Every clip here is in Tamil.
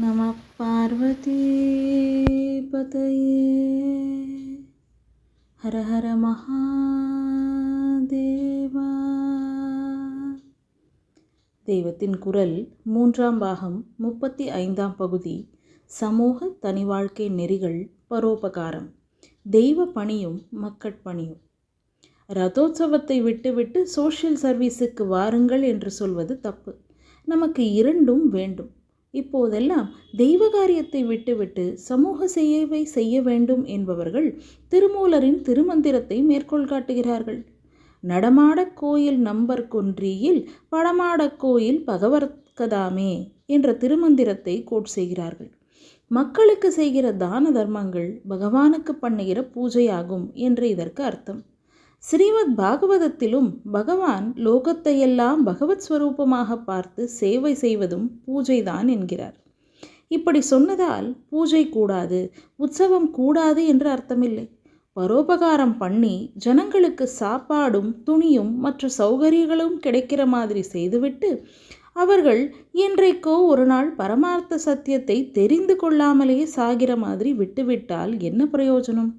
நம பார்வதி பதையே ஹர ஹர மகாதேவா தெய்வத்தின் குரல் மூன்றாம் பாகம் முப்பத்தி ஐந்தாம் பகுதி சமூக தனி வாழ்க்கை நெறிகள் பரோபகாரம். தெய்வ பணியும் மக்கட்பணியும் ரதோத்சவத்தை விட்டுவிட்டு சோஷியல் சர்வீஸுக்கு வாருங்கள் என்று சொல்வது தப்பு. நமக்கு இரண்டும் வேண்டும். இப்போதெல்லாம் தெய்வ காரியத்தை விட்டுவிட்டு சமூக சேவை செய்ய வேண்டும் என்பவர்கள் திருமூலரின் திருமந்திரத்தை மேற்கோள் காட்டுகிறார்கள் நடமாடக் கோயில் நம்பர் குன்றியில் படமாடக் கோயில் பகவத்கதாமே என்ற திருமந்திரத்தை கோட் செய்கிறார்கள். மக்களுக்கு செய்கிற தான தர்மங்கள் பகவானுக்கு பண்ணுகிற பூஜையாகும் என்று இதற்கு அர்த்தம். ஸ்ரீமத் பாகவதத்திலும் பகவான் லோகத்தையெல்லாம் பகவத் ஸ்வரூபமாக பார்த்து சேவை செய்வதும் பூஜைதான் என்கிறார். இப்படி சொன்னதால் பூஜை கூடாது உற்சவம் கூடாது என்று அர்த்தமில்லை. பரோபகாரம் பண்ணி ஜனங்களுக்கு சாப்பாடும் துணியும் மற்ற சௌகரியங்களும் கிடைக்கிற மாதிரி செய்துவிட்டு அவர்கள் என்றைக்கோ ஒரு நாள் பரமார்த்த சத்தியத்தை தெரிந்து கொள்ளாமலேயே சாகிற மாதிரி விட்டுவிட்டால் என்ன பிரயோஜனம்?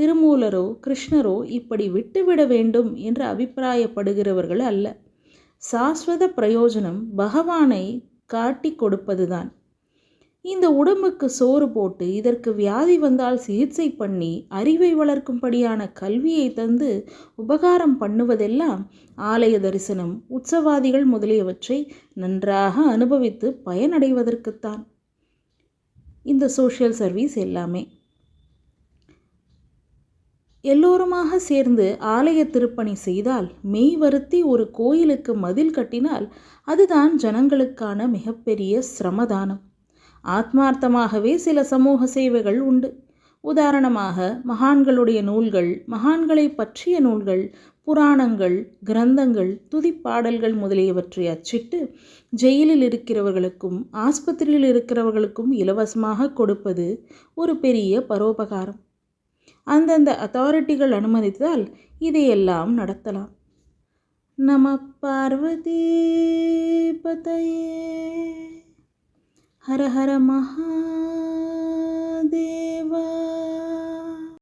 திருமூலரோ கிருஷ்ணரோ இப்படி விட்டுவிட வேண்டும் என்று அபிப்பிராயப்படுகிறவர்கள் அல்ல. சாஸ்வத பிரயோஜனம் பகவானை காட்டி கொடுப்பதுதான். இந்த உடம்புக்கு சோறு போட்டு இதற்கு வியாதி வந்தால் சிகிச்சை பண்ணி அறிவை வளர்க்கும்படியான கல்வியை தந்து உபகாரம் பண்ணுவதெல்லாம் ஆலய தரிசனம் உற்சவாதிகள் முதலியவற்றை நன்றாக அனுபவித்து பயனடைவதற்குத்தான். இந்த சோஷியல் சர்வீஸ் எல்லாமே. எல்லோருமாக சேர்ந்து ஆலய திருப்பணி செய்தால் மெய் வருத்தி ஒரு கோயிலுக்கு மதில் கட்டினால் அதுதான் ஜனங்களுக்கான மிகப்பெரிய சிரமதானம். ஆத்மார்த்தமாகவே சில சமூக சேவைகள் உண்டு. உதாரணமாக மகான்களுடைய நூல்கள் மகான்களை பற்றிய நூல்கள் புராணங்கள் கிரந்தங்கள் துதிப்பாடல்கள் முதலியவற்றை அச்சிட்டு ஜெயிலில் இருக்கிறவர்களுக்கும் ஆஸ்பத்திரியில் இருக்கிறவர்களுக்கும் இலவசமாக கொடுப்பது ஒரு பெரிய பரோபகாரம். அந்தந்த அத்தாரிட்டிகள் அனுமதித்தால் இதையெல்லாம் நடத்தலாம். நம பார்வதி பதையே. ஹர ஹர மகாதேவா.